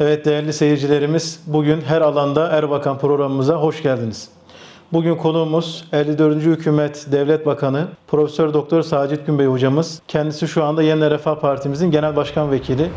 Evet değerli seyircilerimiz bugün her alanda Erbakan programımıza hoş geldiniz. Bugün konuğumuz 54. Hükümet Devlet Bakanı Profesör Doktor Sacit Günbey hocamız. Kendisi şu anda Yeni Refah Partimizin Genel Başkan Vekili.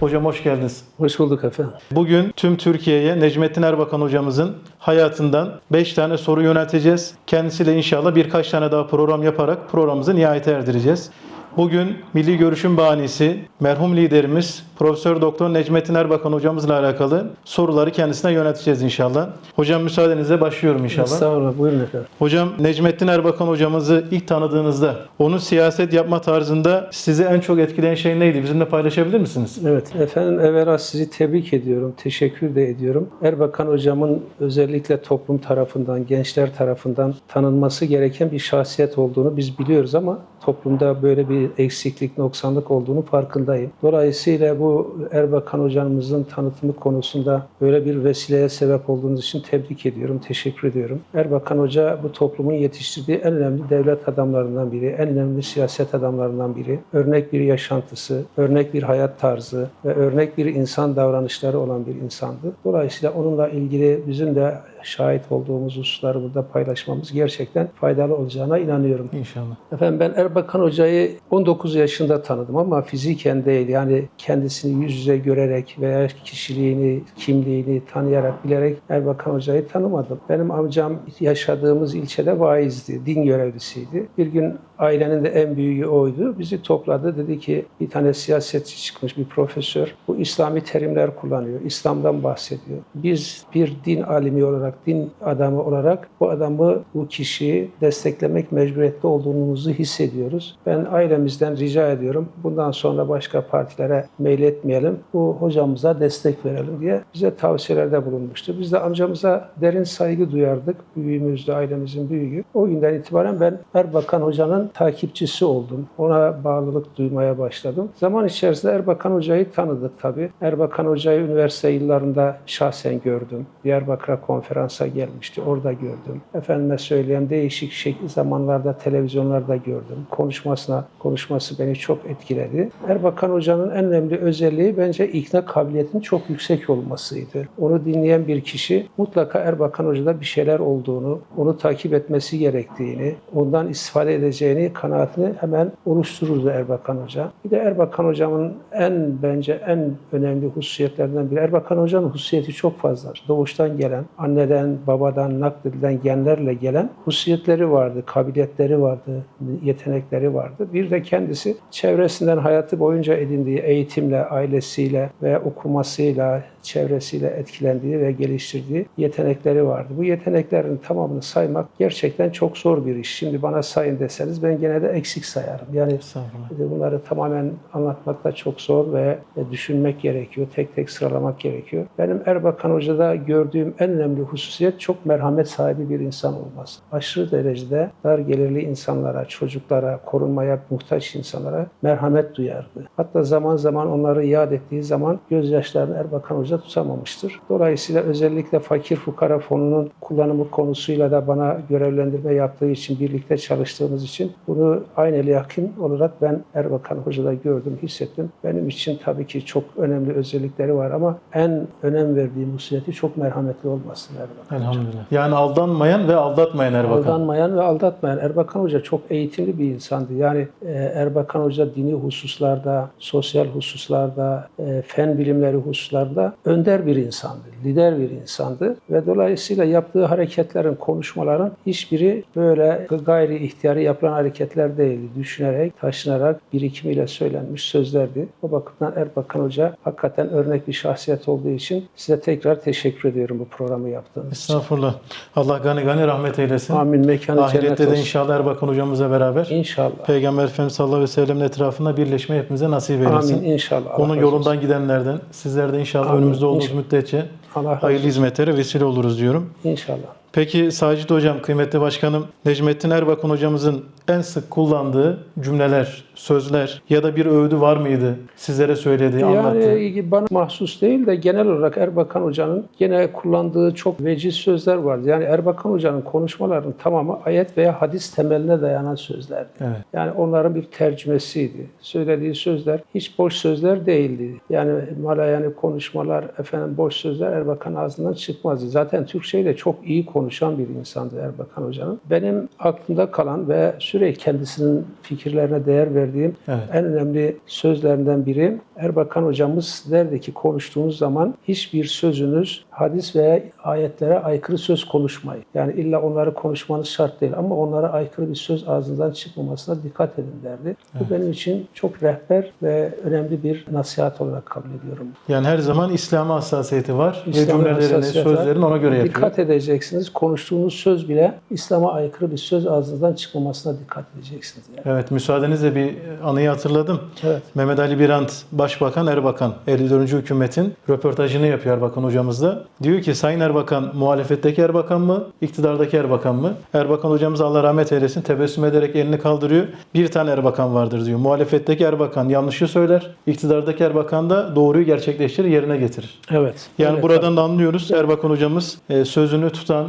Hocam hoş geldiniz. Hoş bulduk efendim. Bugün tüm Türkiye'ye Necmettin Erbakan hocamızın hayatından 5 tane soru yönelteceğiz. Kendisiyle inşallah birkaç tane daha program yaparak programımızı nihayete erdireceğiz. Bugün Milli Görüş'ün bahanesi merhum liderimiz Profesör Doktor Necmettin Erbakan hocamızla alakalı soruları kendisine yönelteceğiz inşallah. Hocam müsaadenizle başlıyorum inşallah. Estağfurullah. Buyurun efendim. Hocam Necmettin Erbakan hocamızı ilk tanıdığınızda onun siyaset yapma tarzında sizi en çok etkileyen şey neydi? Bizimle paylaşabilir misiniz? Evet. Efendim evvela sizi tebrik ediyorum. Teşekkür de ediyorum. Erbakan hocamın özellikle toplum tarafından, gençler tarafından tanınması gereken bir şahsiyet olduğunu biz biliyoruz ama toplumda böyle bir eksiklik, noksanlık olduğunu farkındayım. Dolayısıyla bu Erbakan hocamızın tanıtımı konusunda böyle bir vesileye sebep olduğunuz için tebrik ediyorum, teşekkür ediyorum. Erbakan Hoca bu toplumun yetiştirdiği en önemli devlet adamlarından biri, en önemli siyaset adamlarından biri. Örnek bir yaşantısı, örnek bir hayat tarzı ve örnek bir insan davranışları olan bir insandı. Dolayısıyla onunla ilgili bizim de şahit olduğumuz hususları burada paylaşmamız gerçekten faydalı olacağına inanıyorum. İnşallah. Efendim ben Erbakan Hoca'yı 19 yaşında tanıdım ama fiziken değil. Yani kendisini yüz yüze görerek veya kişiliğini, kimliğini tanıyarak, bilerek Erbakan Hoca'yı tanımadım. Benim amcam yaşadığımız ilçede vaizdi, din görevlisiydi. Bir gün ailenin de en büyüğü oydu. Bizi topladı. Dedi ki bir tane siyasetçi çıkmış, bir profesör. Bu İslami terimler kullanıyor. İslam'dan bahsediyor. Biz bir din alimi olarak, din adamı olarak bu adamı, bu kişiyi desteklemek mecburiyette olduğumuzu hissediyoruz. Ben ailemizden rica ediyorum. Bundan sonra başka partilere meyletmeyelim. Bu hocamıza destek verelim diye bize tavsiyelerde bulunmuştu. Biz de amcamıza derin saygı duyardık. Büyüğümüzdü, ailemizin büyüğü. O günden itibaren ben Erbakan Hoca'nın takipçisi oldum. Ona bağlılık duymaya başladım. Zaman içerisinde Erbakan Hoca'yı tanıdık tabii. Erbakan Hoca'yı üniversite yıllarında şahsen gördüm. Diyarbakır'a konferansa gelmişti. Orada gördüm. Efendime söyleyeyim değişik şekil zamanlarda televizyonlarda gördüm. Konuşmasına, konuşması beni çok etkiledi. Erbakan Hoca'nın en önemli özelliği bence ikna kabiliyetinin çok yüksek olmasıydı. Onu dinleyen bir kişi mutlaka Erbakan Hoca'da bir şeyler olduğunu, onu takip etmesi gerektiğini, ondan istifade edeceğini kanaatini hemen oluştururdu Erbakan Hoca. Bir de Erbakan Hocamın en bence en önemli hususiyetlerinden biri. Erbakan Hoca'nın hususiyeti çok fazla. Doğuştan gelen, anneden, babadan nakledilen genlerle gelen hususiyetleri vardı, kabiliyetleri vardı, yetenekleri vardı. Bir de kendisi çevresinden hayatı boyunca edindiği eğitimle, ailesiyle ve okumasıyla, çevresiyle etkilendiği ve geliştirdiği yetenekleri vardı. Bu yeteneklerin tamamını saymak gerçekten çok zor bir iş. Şimdi bana sayın deseniz ben gene de eksik sayarım. Yani Estağfurullah. bunları tamamen anlatmak da çok zor ve düşünmek gerekiyor. Tek tek sıralamak gerekiyor. Benim Erbakan Hoca'da gördüğüm en önemli hususiyet çok merhamet sahibi bir insan olması. Aşırı derecede dar gelirli insanlara, çocuklara, korunmaya muhtaç insanlara merhamet duyardı. Hatta zaman zaman onları yad ettiği zaman gözyaşlarını Erbakan Hoca tutamamıştır. Dolayısıyla özellikle fakir fukara fonunun kullanımı konusuyla da bana görevlendirme yaptığı için birlikte çalıştığımız için bunu aynı yakın olarak ben Erbakan Hoca'da gördüm, hissettim. Benim için tabii ki çok önemli özellikleri var ama en önem verdiğim hususiyeti çok merhametli olması Erbakan. Elhamdülillah. Yani aldanmayan ve aldatmayan Erbakan. Aldanmayan ve aldatmayan Erbakan Hoca çok eğitimli bir insandı. Yani e, Erbakan Hoca dini hususlarda, sosyal hususlarda, e, fen bilimleri hususlarda önder bir insandı, lider bir insandı ve dolayısıyla yaptığı hareketlerin, konuşmaların hiçbiri böyle gayri ihtiyari yapılan hareketler değildi. Düşünerek, taşınarak, birikimiyle söylenmiş sözlerdi. O bakımdan Erbakan Hoca hakikaten örnek bir şahsiyet olduğu için size tekrar teşekkür ediyorum bu programı yaptığınız için. Estağfurullah. Allah gani gani rahmet eylesin. Amin. Mekanı cennet Ahirette de inşallah Erbakan hocamızla beraber İnşallah. Peygamber Efendimiz sallallahu aleyhi ve sellem'in etrafında birleşmeyi hepimize nasip eylesin. Amin inşallah. Allah Onun yolundan gidenlerden, sizler de inşallah Amin. önümüzde olduğunuz İnşallah. müddetçe Allah hayırlı hizmetlere vesile oluruz diyorum. İnşallah. Peki Sacit Hocam, kıymetli başkanım, Necmettin Erbakan hocamızın en sık kullandığı cümleler, sözler ya da bir övdü var mıydı? Sizlere söylediği, anlattığı. Yani bana mahsus değil de genel olarak Erbakan Hoca'nın gene kullandığı çok veciz sözler vardı. Yani Erbakan Hoca'nın konuşmalarının tamamı ayet veya hadis temeline dayanan sözlerdi. Evet. Yani onların bir tercümesiydi. Söylediği sözler hiç boş sözler değildi. Yani malayani konuşmalar, efendim boş sözler Erbakan ağzından çıkmazdı. Zaten Türkçeyi de çok iyi konuşan bir insandı Erbakan Hoca'nın. Benim aklımda kalan ve sürekli kendisinin fikirlerine değer verdiğim Evet. en önemli sözlerinden biri Erbakan hocamız derdi ki konuştuğunuz zaman hiçbir sözünüz hadis veya ayetlere aykırı söz konuşmayın. Yani illa onları konuşmanız şart değil ama onlara aykırı bir söz ağzınızdan çıkmamasına dikkat edin derdi. Bu benim için çok rehber ve önemli bir nasihat olarak kabul ediyorum. Yani her zaman İslam'a hassasiyeti var ve İslam'a cümlelerini, sözlerini ona göre yapıyor. Dikkat edeceksiniz. Konuştuğunuz söz bile İslam'a aykırı bir söz ağzınızdan çıkmamasına dikkat edeceksiniz. Yani. Evet, müsaadenizle bir anıyı hatırladım. Evet. Mehmet Ali Birant, Başbakan Erbakan, 54. hükümetin röportajını yapıyor Erbakan hocamızla. Diyor ki Sayın Erbakan muhalefetteki Erbakan mı, iktidardaki Erbakan mı? Erbakan hocamız Allah rahmet eylesin tebessüm ederek elini kaldırıyor. Bir tane Erbakan vardır diyor. Muhalefetteki Erbakan yanlışı söyler, iktidardaki Erbakan da doğruyu gerçekleştirir, yerine getirir. Evet. Yani Evet, buradan da anlıyoruz Erbakan hocamız e, sözünü tutan,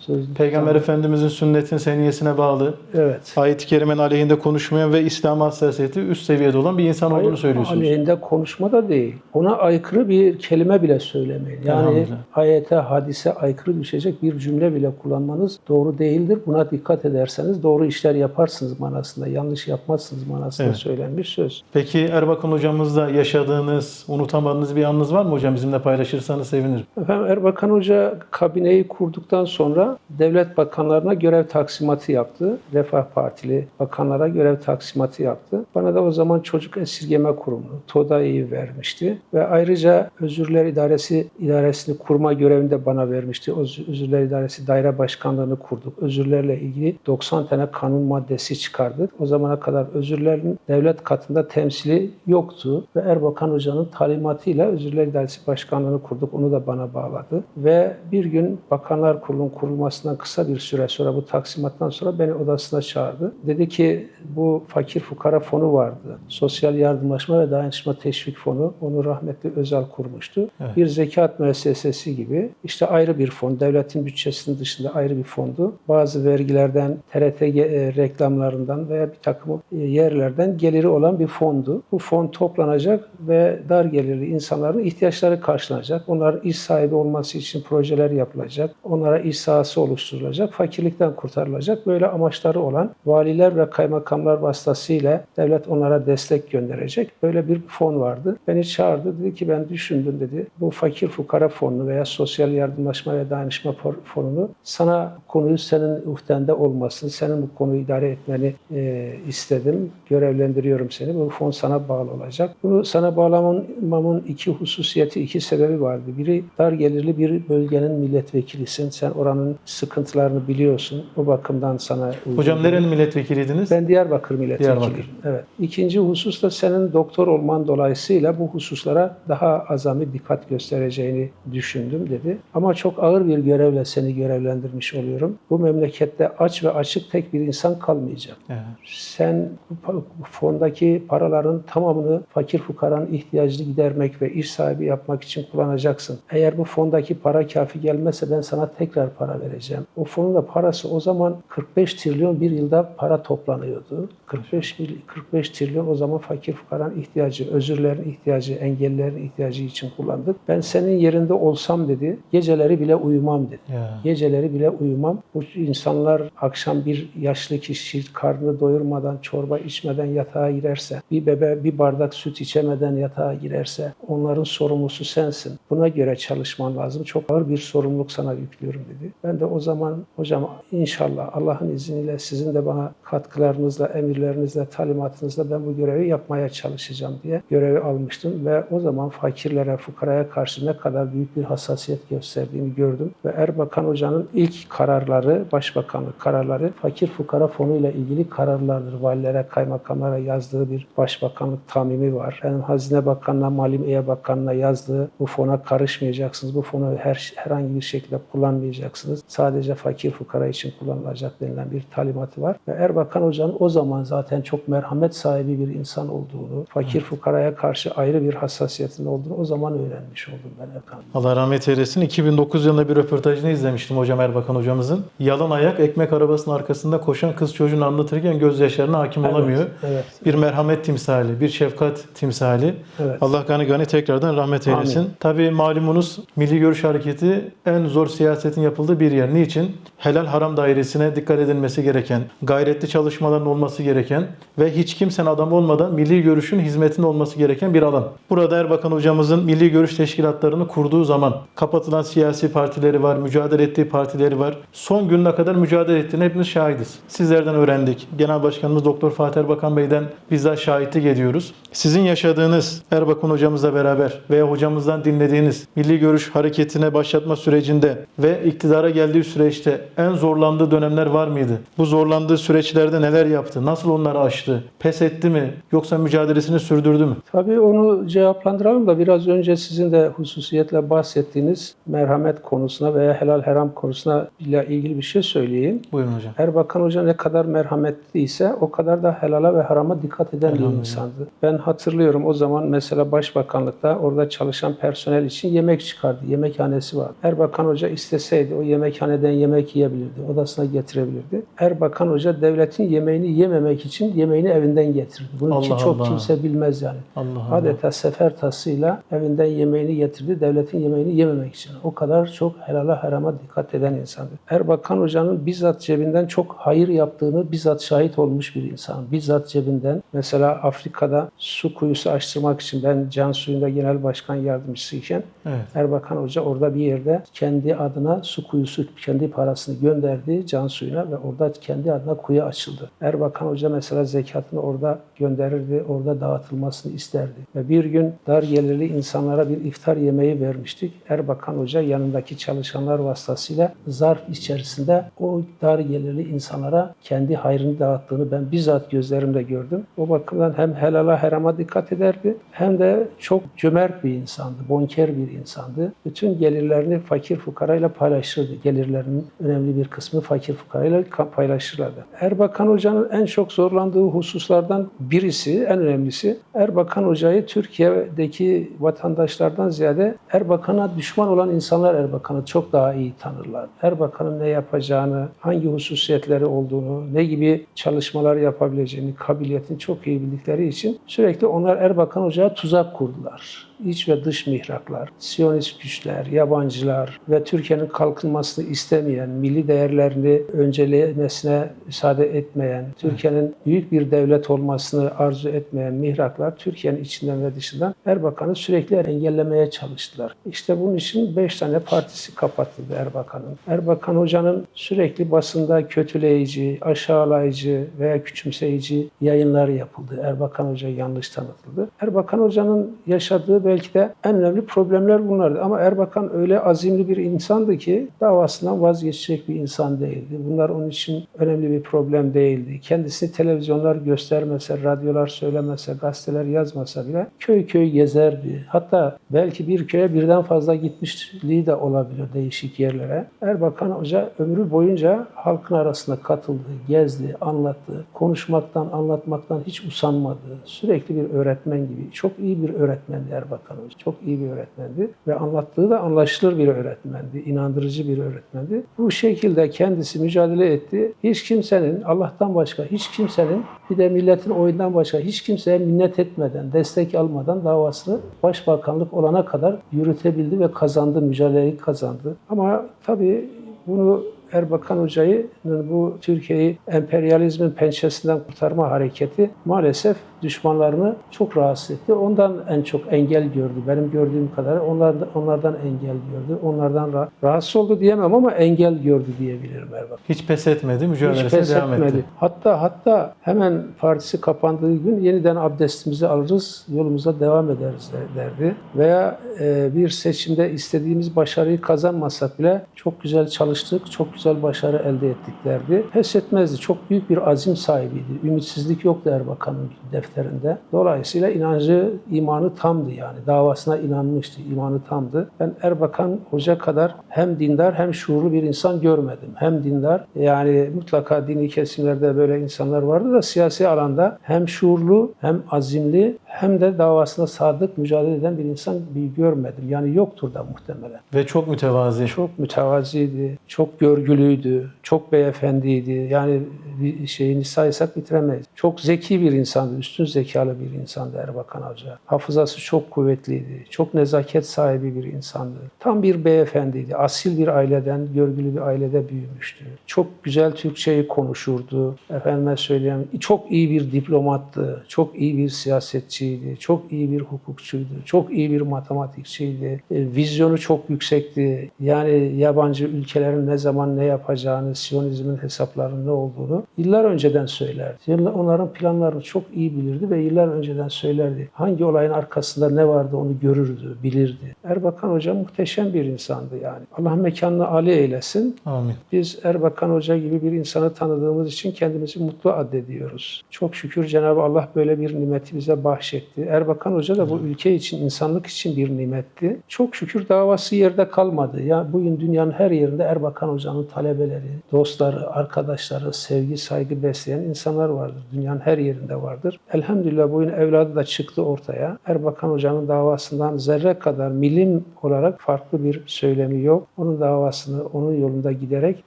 Sözlü Peygamber Efendimizin sünnetin seniyesine bağlı, Evet. ayet-i kerimenin aleyhinde konuşmayan ve İslam hassasiyeti üst seviyede olan bir insan olduğunu söylüyorsunuz. Aleyhinde konuşma da değil. Ona aykırı bir kelime bile söylemeyin. Yani ayete, hadise aykırı düşecek bir cümle bile kullanmanız doğru değildir. Buna dikkat ederseniz doğru işler yaparsınız manasında, yanlış yapmazsınız manasında Evet. söylenmiş söz. Peki Erbakan hocamızla yaşadığınız, unutamadığınız bir anınız var mı hocam? Bizimle paylaşırsanız sevinirim. Efendim Erbakan Hoca kabineyi kurduktan sonra devlet bakanlarına görev taksimatı yaptı. Refah Partili bakanlara görev taksimatı yaptı. Bana da o zaman Çocuk Esirgeme Kurumu, TODA'yı vermişti. Ve ayrıca Özürler İdaresi idaresini kurma görevini de bana vermişti. Özürler İdaresi Daire Başkanlığı'nı kurduk. Özürlerle ilgili 90 tane kanun maddesi çıkardık. O zamana kadar özürlerin devlet katında temsili yoktu. Ve Erbakan Hoca'nın talimatıyla Özürler İdaresi Başkanlığı'nı kurduk. Onu da bana bağladı. Ve bir gün Bakanlar Kurulu'nun kurulmasından kısa bir süre sonra bu taksimattan sonra beni odasına çağırdı. Dedi ki bu fakir fukara fonu vardı. Sosyal yardımlaşma ve dayanışma teşvik fonu. Onu rahmetli Özal kurmuştu. Evet. Bir zekat müessesesi gibi. İşte ayrı bir fon. Devletin bütçesinin dışında ayrı bir fondu. Bazı vergilerden, TRT e, reklamlarından veya bir takım e, yerlerden geliri olan bir fondu. Bu fon toplanacak ve dar gelirli insanların ihtiyaçları karşılanacak. Onlar iş sahibi olması için projeler yapılacak. Onlara iş sahası oluşturulacak. Fakirlikten kurtarılacak. Böyle amaçları olan valiler ve kaymakamlar vasıtasıyla devlet onlara destek gönderecek. Böyle bir fon vardı. Beni çağırdı. Dedi ki ben düşündüm dedi. Bu fakir fukara fonunu veya sosyal yardımlaşma ve dayanışma fonunu sana konuyu senin uhdende olmasını, senin bu konuyu idare etmeni e, istedim. Görevlendiriyorum seni. Bu fon sana bağlı olacak. Bunu sana bağlamamın iki hususiyeti, iki sebebi vardı. Biri dar gelirli bir bölgenin milletvekilisin. Sen oranın sıkıntılarını biliyorsun. O bakımdan sana Hocam nerenin milletvekiliydiniz? Ben Diyarbakır milletvekiliyim. Diyarbakır. Evet. İkinci husus da senin doktor olman dolayısıyla bu hususlara daha azami dikkat göstereceğini düşündüm dedi. Ama çok ağır bir görevle seni görevlendirmiş oluyorum. Bu memlekette aç ve açık tek bir insan kalmayacak. Evet. Sen bu fondaki paraların tamamını fakir fukaranın ihtiyacını gidermek ve iş sahibi yapmak için kullanacaksın. Eğer bu fondaki para kafi gelmezse ben sana tekrar para vereceğim. O fonun da parası o zaman 45 trilyon bir yılda para toplanıyordu. 45 mil- 45 trilyon o zaman fakir fukaranın ihtiyacı, özürlerin ihtiyacı, engellilerin ihtiyacı için kullandık. Ben senin yerinde olsam dedi, geceleri bile uyumam dedi. Ya. Geceleri bile uyumam. Bu insanlar akşam bir yaşlı kişi karnını doyurmadan, çorba içmeden yatağa girerse, bir bebe bir bardak süt içemeden yatağa girerse onların sorumlusu sensin. Buna göre çalışman lazım. Çok ağır bir sorumluluk sana yüklüyorum dedi. Ben de o zaman hocam inşallah Allah'ın izniyle sizin de bana katkılarınızla, emirlerinizle, talimatınızla ben bu görevi yapmaya çalışacağım diye görevi almıştım ve o zaman fakirlere, fukaraya karşı ne kadar büyük bir hassasiyet gösterdiğini gördüm ve Erbakan Hoca'nın ilk kararları, başbakanlık kararları fakir fukara fonuyla ilgili kararlardır. Valilere, kaymakamlara yazdığı bir başbakanlık tamimi var. Benim Hazine Bakanı'na, Maliye Bakanı'na yazdığı bu fona karışmayacaksınız, bu fonu her, herhangi bir şekilde kullanmayacaksınız. Sadece fakir fukara için kullanılacak denilen bir talimatı var. Ve Erbakan Hoca'nın o zaman zaten çok merhamet sahibi bir insan olduğunu, fakir fukaraya karşı ayrı bir hassasiyetin olduğunu o zaman öğrenmiş oldum ben Erbakan. Allah rahmet eylesin. 2009 yılında bir röportajını izlemiştim hocam Erbakan hocamızın. Yalan ayak ekmek arabasının arkasında koşan kız çocuğunu anlatırken gözyaşlarına hakim olamıyor. Evet. Bir merhamet timsali, bir şefkat timsali. Evet. Allah gani gani tekrardan rahmet eylesin. Amin. Tabii malumunuz Milli Görüş Hareketi en zor siyasetin yapıldığı bir yer. Niçin? Helal haram dairesine dikkat edilmesi gereken, gayretli çalışmaların olması gereken ve hiç kimsenin adam olmadan milli görüşün hizmetinde olması gereken bir alan. Burada Erbakan hocamızın milli görüş teşkilatlarını kurduğu zaman kapatılan siyasi partileri var, mücadele ettiği partileri var. Son gününe kadar mücadele ettiğine hepimiz şahidiz. Sizlerden öğrendik. Genel Başkanımız Doktor Fatih Erbakan Bey'den bizzat şahitlik ediyoruz. Sizin yaşadığınız Erbakan hocamızla beraber veya hocamızdan dinlediğiniz milli görüş hareketine başlatma sürecinde ve iktidara geldiği süreçte en zorlandığı dönemler var mıydı? Bu zorlandığı süreçlerde neler yaptı? Nasıl onları aştı? Pes etti mi? Yoksa mücadelesini sürdürdü mü? Tabii onu cevaplandıralım da biraz önce sizin de hususiyetle bahsettiğiniz merhamet konusuna veya helal haram konusuna ile ilgili bir şey söyleyeyim. Buyurun hocam. Erbakan Hoca ne kadar merhametliyse o kadar da helala ve harama dikkat eden bir insandı. Ben hatırlıyorum o zaman mesela Başbakanlıkta orada çalışan personel için yemek çıkardı. Yemekhanesi var. Erbakan Hoca isteseydi o yemekhaneden yemek yiyebilirdi. Odasına getirebilirdi. Erbakan Hoca devletin yemeğini yememek için yemeğini evinden getirdi. Bunun için Allah çok Allah. kimse bilmez yani. Allah Allah. Adeta sefer tasıyla evinden yemeğini getirdi. Devletin yemeğini yememek için. O kadar çok helala harama dikkat eden insandı. Erbakan Hoca'nın bizzat cebinden çok hayır yaptığını bizzat şahit olmuş bir insan. Bizzat cebinden mesela Afrika'da su kuyusu açtırmak için ben Can Suyu'nda genel başkan yardımcısıyken Evet. Erbakan Hoca orada bir yerde kendi adına su kuyusu, kendi parasını gönderdi Can Suyu'na ve orada kendi adına kuyu açıldı. Erbakan Hoca mesela zekatını orada gönderirdi, orada dağıtılmasını isterdi. Ve bir gün dar gelirli insanlara bir iftar yemeği vermiştik. Erbakan Hoca yanındaki çalışanlar vasıtasıyla zarf içerisinde o dar gelirli insanlara kendi hayrını dağıttığını ben bizzat gözlerimle gördüm. O bakımdan hem helala harama dikkat ederdi hem de çok cömert bir insandı, bonker bir insandı. Bütün gelirlerini fakir fukarayla paylaşırdı. Gelirlerinin önemli bir kısmı fakir fukarayla ka- paylaşırlardı. Erbakan Hoca'nın en çok zorlandığı hususlardan birisi, en önemlisi Erbakan Hoca'yı Türkiye'deki vatandaşlardan ziyade Erbakan'a düşman olan insanlar Erbakan'ı çok daha iyi tanırlar. Erbakan'ın ne yapacağını, hangi hususiyetleri olduğunu, ne gibi çalışmalar yapabileceğini, kabiliyetini çok iyi bildikleri için sürekli onlar Erbakan Hoca'ya tuzak kurdular iç ve dış mihraklar, Siyonist güçler, yabancılar ve Türkiye'nin kalkınmasını istemeyen, milli değerlerini öncelemesine müsaade etmeyen, Türkiye'nin büyük bir devlet olmasını arzu etmeyen mihraklar Türkiye'nin içinden ve dışından Erbakan'ı sürekli engellemeye çalıştılar. İşte bunun için beş tane partisi kapatıldı Erbakan'ın. Erbakan Hoca'nın sürekli basında kötüleyici, aşağılayıcı veya küçümseyici yayınlar yapıldı. Erbakan Hoca yanlış tanıtıldı. Erbakan Hoca'nın yaşadığı belki de en önemli problemler bunlardı. Ama Erbakan öyle azimli bir insandı ki davasından vazgeçecek bir insan değildi. Bunlar onun için önemli bir problem değildi. Kendisini televizyonlar göstermese, radyolar söylemese, gazeteler yazmasa bile köy köy gezerdi. Hatta belki bir köye birden fazla gitmişliği de olabilir değişik yerlere. Erbakan Hoca ömrü boyunca halkın arasında katıldı, gezdi, anlattı. Konuşmaktan, anlatmaktan hiç usanmadı. Sürekli bir öğretmen gibi. Çok iyi bir öğretmendi Erbakan Hoca. Çok iyi bir öğretmendi ve anlattığı da anlaşılır bir öğretmendi. inandırıcı bir öğretmendi. Bu şekilde kendisi mücadele etti. Hiç kimsenin Allah'tan başka hiç kimsenin bir de milletin oyundan başka hiç kimseye minnet etmeden, destek almadan davasını başbakanlık olana kadar yürütebildi ve kazandı, mücadeleyi kazandı. Ama tabii bunu Erbakan Hoca'nın bu Türkiye'yi emperyalizmin pençesinden kurtarma hareketi maalesef düşmanlarını çok rahatsız etti. Ondan en çok engel gördü. Benim gördüğüm kadar onlardan, onlardan engel gördü. Onlardan rah- rahatsız oldu diyemem ama engel gördü diyebilirim Erbakan. Hiç pes etmedi, Hiç mücadelesine pes devam etmedi. etti. Hatta hatta hemen partisi kapandığı gün yeniden abdestimizi alırız, yolumuza devam ederiz de- derdi. Veya e, bir seçimde istediğimiz başarıyı kazanmasak bile çok güzel çalıştık, çok güzel başarı elde ettik derdi. Pes etmezdi. Çok büyük bir azim sahibiydi. Ümitsizlik yoktu Erbakan'ın defterinde. Defterinde. Dolayısıyla inancı, imanı tamdı yani. Davasına inanmıştı, imanı tamdı. Ben Erbakan Hoca kadar hem dindar hem şuurlu bir insan görmedim. Hem dindar yani mutlaka dini kesimlerde böyle insanlar vardı da siyasi alanda hem şuurlu hem azimli hem de davasına sadık mücadele eden bir insan bir görmedim. Yani yoktur da muhtemelen. Ve çok mütevazi. Çok mütevaziydi, çok görgülüydü, çok beyefendiydi. Yani bir şeyini saysak bitiremeyiz. Çok zeki bir insandı, üstün zekalı bir insandı Erbakan Hoca. Hafızası çok kuvvetliydi, çok nezaket sahibi bir insandı. Tam bir beyefendiydi, asil bir aileden, görgülü bir ailede büyümüştü. Çok güzel Türkçeyi konuşurdu. Efendime söyleyeyim, çok iyi bir diplomattı, çok iyi bir siyasetçiydi, çok iyi bir hukukçuydu, çok iyi bir matematikçiydi. E, vizyonu çok yüksekti. Yani yabancı ülkelerin ne zaman ne yapacağını, Siyonizmin hesaplarının ne olduğunu yıllar önceden söylerdi. Onların planlarını çok iyi bilirdi ve yıllar önceden söylerdi. Hangi olayın arkasında ne vardı onu görürdü, bilirdi. Erbakan Hoca muhteşem bir insandı yani. Allah mekanını âli eylesin. Amin. Biz Erbakan Hoca gibi bir insanı tanıdığımız için kendimizi mutlu addediyoruz. Çok şükür Cenab-ı Allah böyle bir nimeti bize bahşetti. Erbakan Hoca da bu ülke için, insanlık için bir nimetti. Çok şükür davası yerde kalmadı. Ya bugün dünyanın her yerinde Erbakan Hoca'nın talebeleri, dostları, arkadaşları, sevgi, saygı besleyen insanlar vardır. Dünyanın her yerinde vardır. Elhamdülillah bugün evladı da çıktı ortaya. Erbakan Hoca'nın davasından zerre kadar milim olarak farklı bir söylemi yok. Onun davasını onun yolunda giderek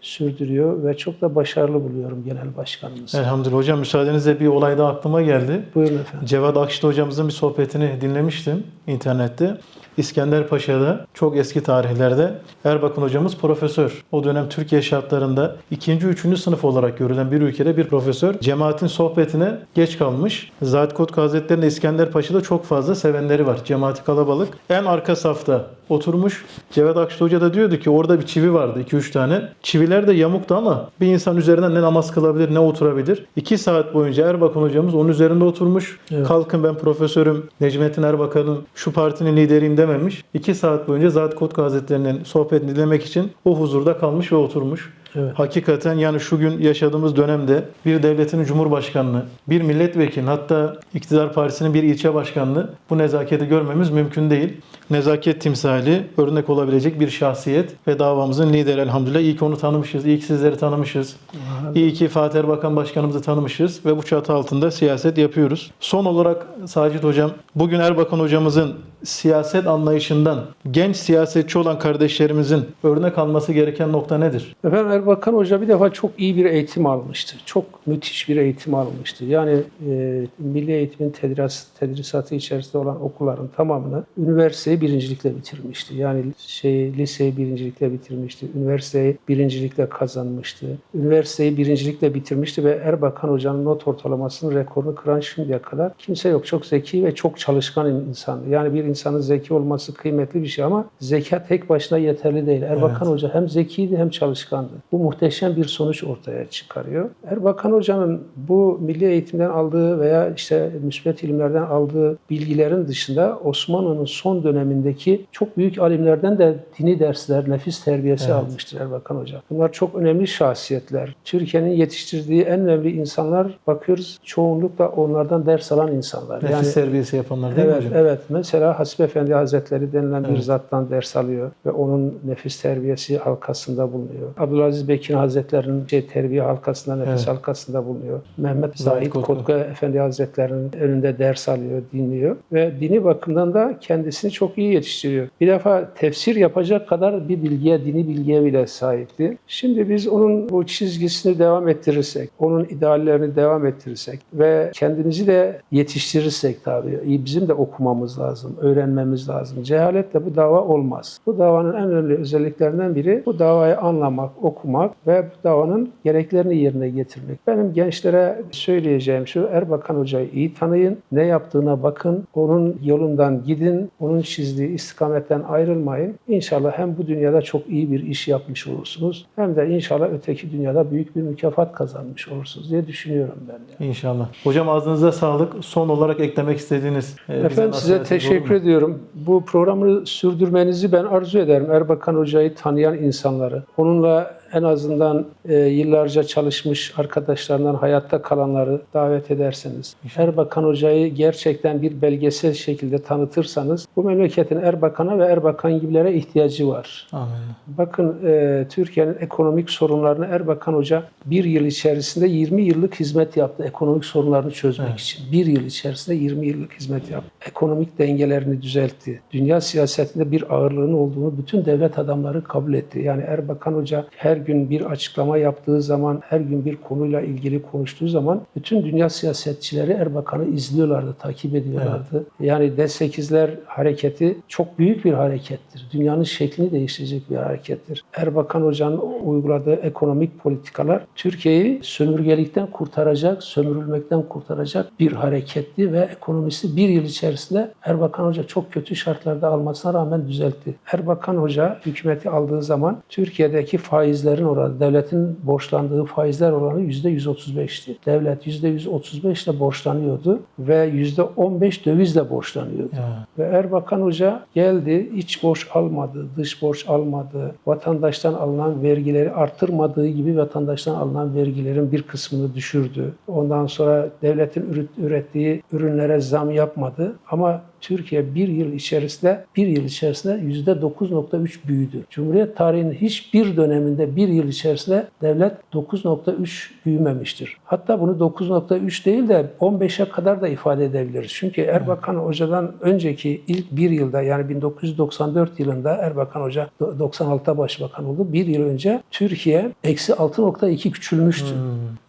sürdürüyor ve çok da başarılı buluyorum genel başkanımız. Elhamdülillah. Hocam müsaadenizle bir olay da aklıma geldi. Buyurun efendim. Cevat Akşit hocamızın bir sohbetini dinlemiştim internette. İskender Paşa'da çok eski tarihlerde Erbakan hocamız profesör. O dönem Türkiye şartlarında ikinci, üçüncü sınıf olarak görülen bir ülkede bir profesör cemaatin sohbetine geç kalmış. Zat Kotka Hazretleri'nde İskender Paşa'da çok fazla sevenleri var. Cemaati kalabalık. En arka safta oturmuş. Cevat Akşit Hoca da diyordu ki orada bir çivi vardı 2-3 tane. Çiviler de yamuktu ama bir insan üzerinden ne namaz kılabilir ne oturabilir. 2 saat boyunca Erbakan hocamız onun üzerinde oturmuş. Evet. Kalkın ben profesörüm Necmettin Erbakan'ın şu partinin lideriyim dememiş. 2 saat boyunca Zat Kotka Hazretleri'nin sohbetini dinlemek için o huzurda kalmış ve oturmuş. Evet. Hakikaten yani şu gün yaşadığımız dönemde bir devletin cumhurbaşkanlığı, bir milletvekili hatta iktidar partisinin bir ilçe başkanlığı bu nezaketi görmemiz mümkün değil. Nezaket timsali, örnek olabilecek bir şahsiyet ve davamızın lideri elhamdülillah. İyi ki onu tanımışız, iyi ki sizleri tanımışız. İyi ki Fatih Erbakan Başkanımızı tanımışız ve bu çatı altında siyaset yapıyoruz. Son olarak Sacit Hocam, bugün Erbakan Hocamızın siyaset anlayışından genç siyasetçi olan kardeşlerimizin örnek alması gereken nokta nedir? Efendim Erbakan Hoca bir defa çok iyi bir eğitim almıştı. Çok müthiş bir eğitim almıştı. Yani e, milli eğitimin tedris, tedrisatı içerisinde olan okulların tamamını üniversiteyi birincilikle bitirmişti. Yani şey liseyi birincilikle bitirmişti. Üniversiteyi birincilikle kazanmıştı. Üniversiteyi birincilikle bitirmişti ve Erbakan Hoca'nın not ortalamasının rekorunu kıran şimdiye kadar kimse yok. Çok zeki ve çok çalışkan insandı. Yani bir insanın zeki olması kıymetli bir şey ama zeka tek başına yeterli değil. Erbakan Evet. Hoca hem zekiydi hem çalışkandı. Bu muhteşem bir sonuç ortaya çıkarıyor. Erbakan Hoca'nın bu milli eğitimden aldığı veya işte müsbet ilimlerden aldığı bilgilerin dışında Osmanlı'nın son dönemindeki çok büyük alimlerden de dini dersler, nefis terbiyesi Evet. almıştır Erbakan Hoca. Bunlar çok önemli şahsiyetler. Türkiye'nin yetiştirdiği en önemli insanlar bakıyoruz çoğunlukla onlardan ders alan insanlar. Nefis terbiyesi yapanlar değil mi Evet, hocam? evet. Mesela Hasip Efendi Hazretleri denilen bir Evet. zattan ders alıyor ve onun nefis terbiyesi halkasında bulunuyor. Abdülaziz Bekir Hazretleri'nin şey, terbiye halkasında, nefis Evet. halkasında bulunuyor. Mehmet Zahid. Kotka Efendi Hazretleri'nin önünde ders alıyor, dinliyor ve dini bakımdan da kendisini çok iyi yetiştiriyor. Bir defa tefsir yapacak kadar bir bilgiye, dini bilgiye bile sahipti. Şimdi biz onun bu çizgisini devam ettirirsek, onun ideallerini devam ettirirsek ve kendimizi de yetiştirirsek tabii bizim de okumamız lazım, öğrenmemiz lazım. Cehaletle bu dava olmaz. Bu davanın en önemli özelliklerinden biri bu davayı anlamak, okumak ve bu davanın gereklerini yerine getirmek. Benim gençlere söyleyeceğim şu Erbakan Hoca'yı iyi tanıyın, ne yaptığına bakın, onun yolundan gidin, onun çizdiği istikametten ayrılmayın. İnşallah hem bu dünyada çok iyi bir iş yapmış olursunuz hem de inşallah öteki dünyada büyük bir mükafat kazanmış olursunuz diye düşünüyorum ben. de. İnşallah. Hocam ağzınıza sağlık. Son olarak eklemek istediğiniz e, Efendim size teşekkür mu? Zannediyorum bu programı sürdürmenizi ben arzu ederim. Erbakan Hoca'yı tanıyan insanları, onunla en azından e, yıllarca çalışmış arkadaşlarından hayatta kalanları davet ederseniz, Erbakan Hoca'yı gerçekten bir belgesel şekilde tanıtırsanız bu memleketin Erbakan'a ve Erbakan gibilere ihtiyacı var. Amin. Bakın e, Türkiye'nin ekonomik sorunlarını Erbakan Hoca bir yıl içerisinde 20 yıllık hizmet yaptı ekonomik sorunlarını çözmek için. Bir yıl içerisinde 20 yıllık hizmet yaptı. Ekonomik dengelerini düzeltti. Dünya siyasetinde bir ağırlığının olduğunu bütün devlet adamları kabul etti. Yani Erbakan Hoca her gün bir açıklama yaptığı zaman, her gün bir konuyla ilgili konuştuğu zaman bütün dünya siyasetçileri Erbakan'ı izliyorlardı, takip ediyorlardı. Yani D8'ler hareketi çok büyük bir harekettir. Dünyanın şeklini değiştirecek bir harekettir. Erbakan Hoca'nın uyguladığı ekonomik politikalar Türkiye'yi sömürgelikten kurtaracak, sömürülmekten kurtaracak bir hareketti ve ekonomisi bir yıl içerisinde Erbakan Hoca çok kötü şartlarda almasına rağmen düzeltti. Erbakan Hoca hükümeti aldığı zaman Türkiye'deki faizlerin oranı, devletin borçlandığı faizler oranı %135'ti. Devlet %135 ile borçlanıyordu ve %15 dövizle borçlanıyordu. Ya. Ve Erbakan Hoca geldi, iç borç almadı, dış borç almadı, vatandaştan alınan vergileri arttırmadığı gibi vatandaştan alınan vergilerin bir kısmını düşürdü. Ondan sonra devletin üret- ürettiği ürünlere zam yapmadı ama Türkiye bir yıl içerisinde bir yıl içerisinde yüzde 9.3 büyüdü. Cumhuriyet tarihinin hiçbir döneminde bir yıl içerisinde devlet 9.3 büyümemiştir. Hatta bunu 9.3 değil de 15'e kadar da ifade edebiliriz. Çünkü Erbakan Hoca'dan önceki ilk bir yılda yani 1994 yılında Erbakan Hoca 96'da başbakan oldu. Bir yıl önce Türkiye eksi 6.2 küçülmüştü.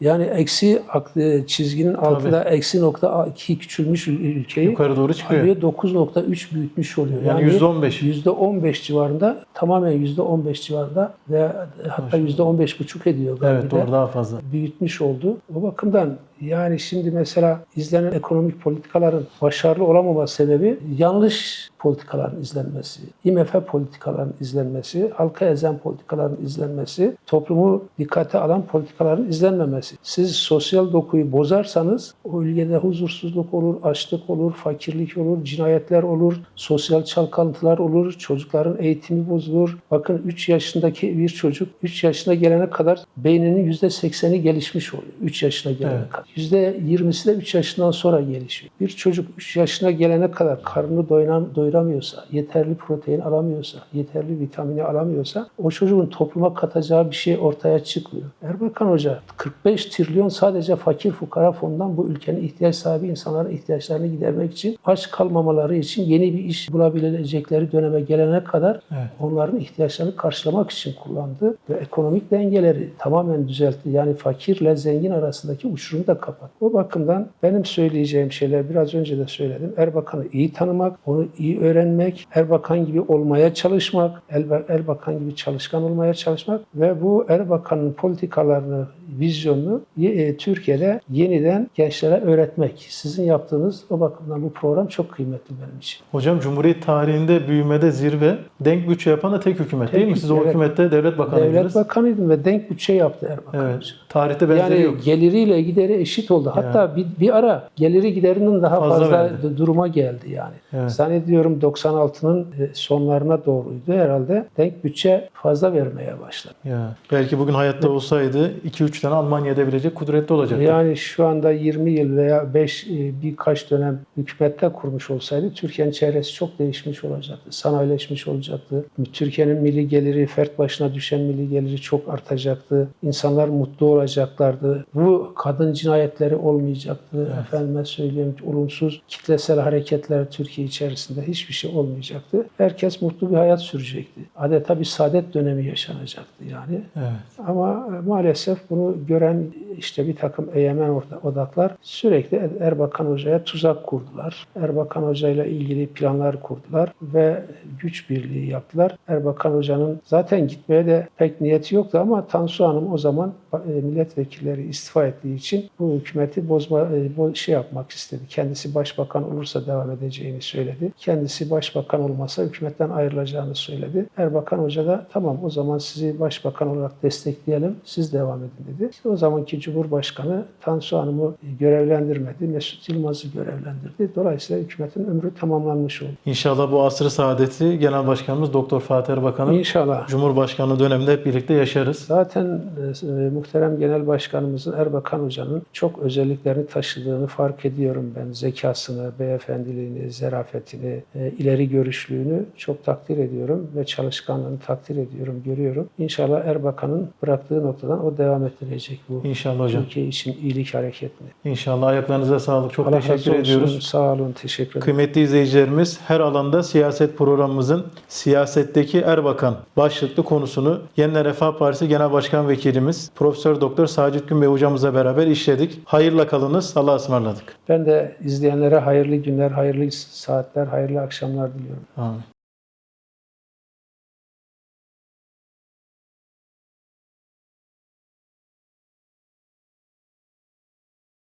Yani eksi e, çizginin altında eksi nokta 2 küçülmüş ül- ülkeyi Yukarı doğru çıkıyor. Alıyor 9.3 büyütmüş oluyor. Yani %15. %15 civarında tamamen %15 civarında ve hatta %15 buçuk ediyor galiba. Evet doğru daha fazla. Büyütmüş oldu. O bakımdan yani şimdi mesela izlenen ekonomik politikaların başarılı olamama sebebi yanlış politikaların izlenmesi, IMF politikaların izlenmesi, halka ezen politikaların izlenmesi, toplumu dikkate alan politikaların izlenmemesi. Siz sosyal dokuyu bozarsanız o ülkede huzursuzluk olur, açlık olur, fakirlik olur, cinayetler olur, sosyal çalkantılar olur, çocukların eğitimi bozulur. Bakın 3 yaşındaki bir çocuk 3 yaşına gelene kadar beyninin %80'i gelişmiş oluyor. 3 yaşına gelene Evet. kadar. %20'si de 3 yaşından sonra gelişiyor. Bir çocuk 3 yaşına gelene kadar karnını doyuran, doyuramıyorsa, yeterli protein alamıyorsa, yeterli vitamini alamıyorsa o çocuğun topluma katacağı bir şey ortaya çıkmıyor. Erbakan Hoca 45 trilyon sadece fakir fukara fonundan bu ülkenin ihtiyaç sahibi insanların ihtiyaçlarını gidermek için aç kalmamaları için yeni bir iş bulabilecekleri döneme gelene kadar Evet. onların ihtiyaçlarını karşılamak için kullandı ve ekonomik dengeleri tamamen düzeltti. Yani fakirle zengin arasındaki uçurumu da kapattı. O bakımdan benim söyleyeceğim şeyler biraz önce de söyledim. Erbakan'ı iyi tanımak, onu iyi öğrenmek, Erbakan gibi olmaya çalışmak, Erbakan gibi çalışkan olmaya çalışmak ve bu Erbakan'ın politikalarını, vizyonunu e, Türkiye'de yeniden gençlere öğretmek. Sizin yaptığınız o bakımdan bu program çok kıymetli benim için. Hocam Cumhuriyet tarihinde büyümede zirve denk bütçe yapan da tek hükümet değil mi? Tek- Siz o hükümette devlet bakanıydınız. Devlet bakanıydım ve denk bütçe yaptı Erbakan Evet. Tarihte benzeri Yani yok. geliriyle gideri eşit oldu. Hatta bir, bir ara geliri giderinin daha Fazla fazla, verdi. duruma geldi yani. Evet. Zannediyorum 96'nın e, sonlarına doğruydu herhalde. Denk bütçe fazla vermeye başladı. Ya. Belki bugün hayatta olsaydı 2-3 tane Almanya edebilecek kudretli olacaktı. Yani şu anda 20 yıl veya 5 birkaç dönem hükümetler kurmuş olsaydı Türkiye'nin çevresi çok değişmiş olacaktı. Sanayileşmiş olacaktı. Türkiye'nin milli geliri, fert başına düşen milli geliri çok artacaktı. İnsanlar mutlu olacaklardı. Bu kadın cinayetleri olmayacaktı. Efendime söyleyeyim olumsuz kitlesel hareketler Türkiye içerisinde hiçbir şey olmayacaktı. Herkes mutlu bir hayat sürecekti. Adeta bir saadet dönemi yaşanacaktı yani. Evet. Ama maalesef bunu gören işte bir takım orta- odaklar sürekli Er- Erbakan Hoca'ya tuzak kurdular. Erbakan Hoca ile ilgili planlar kurdular ve güç birliği yaptılar. Erbakan Hoca'nın zaten gitmeye de pek niyeti yoktu ama Tansu Hanım o zaman e, milletvekilleri istifa ettiği için bu hükümeti bozma e, şey yapmak istedi. Kendisi başbakan olursa devam edeceğini söyledi. Kendisi başbakan olmasa hükümetten ayrılacağını söyledi. Erbakan Hoca da tamam o zaman sizi başbakan olarak destekleyelim. Siz devam edin dedi. İşte o zamanki Cumhurbaşkanı Tansu Hanım'ı görevlendirmedi. Mesut Yılmaz'ı görevlendirdi. Dolayısıyla hükümetin ömrü tamamlanmış oldu. İnşallah bu asrı saadeti Genel Başkanımız Doktor Fatih Erbakan'ın İnşallah. Cumhurbaşkanlığı döneminde hep birlikte yaşarız. Zaten e, muhterem Genel Başkanımızın Erbakan Hoca'nın çok özelliklerini taşıdığını fark ediyorum ben. Zekasını, beyefendiliğini, zerafetini, e, ileri görüşlülüğünü çok takdir ediyorum ve çalışkanlığını takdir ediyorum, görüyorum. İnşallah Erbakan'ın bıraktığı noktadan o devam ettirecek bu İnşallah hocam. Türkiye için iyilik hareketini. İnşallah ayaklarınıza sağlık. Çok Allah teşekkür olsun. ediyoruz. Sağ olun, teşekkür ederim. Kıymetli izleyicilerimiz her alanda siyaset programımızın siyasetteki Erbakan başlıklı konusunu Yeniler Refah Partisi Genel Başkan Vekilimiz Profesör Doktor Sacit Günbey hocamızla beraber işledik. Hayırla kalınız. Allah'a ısmarladık. Ben de izleyenlere hayırlı günler, hayırlı saatler, hayırlı akşamlar diliyorum. Amin.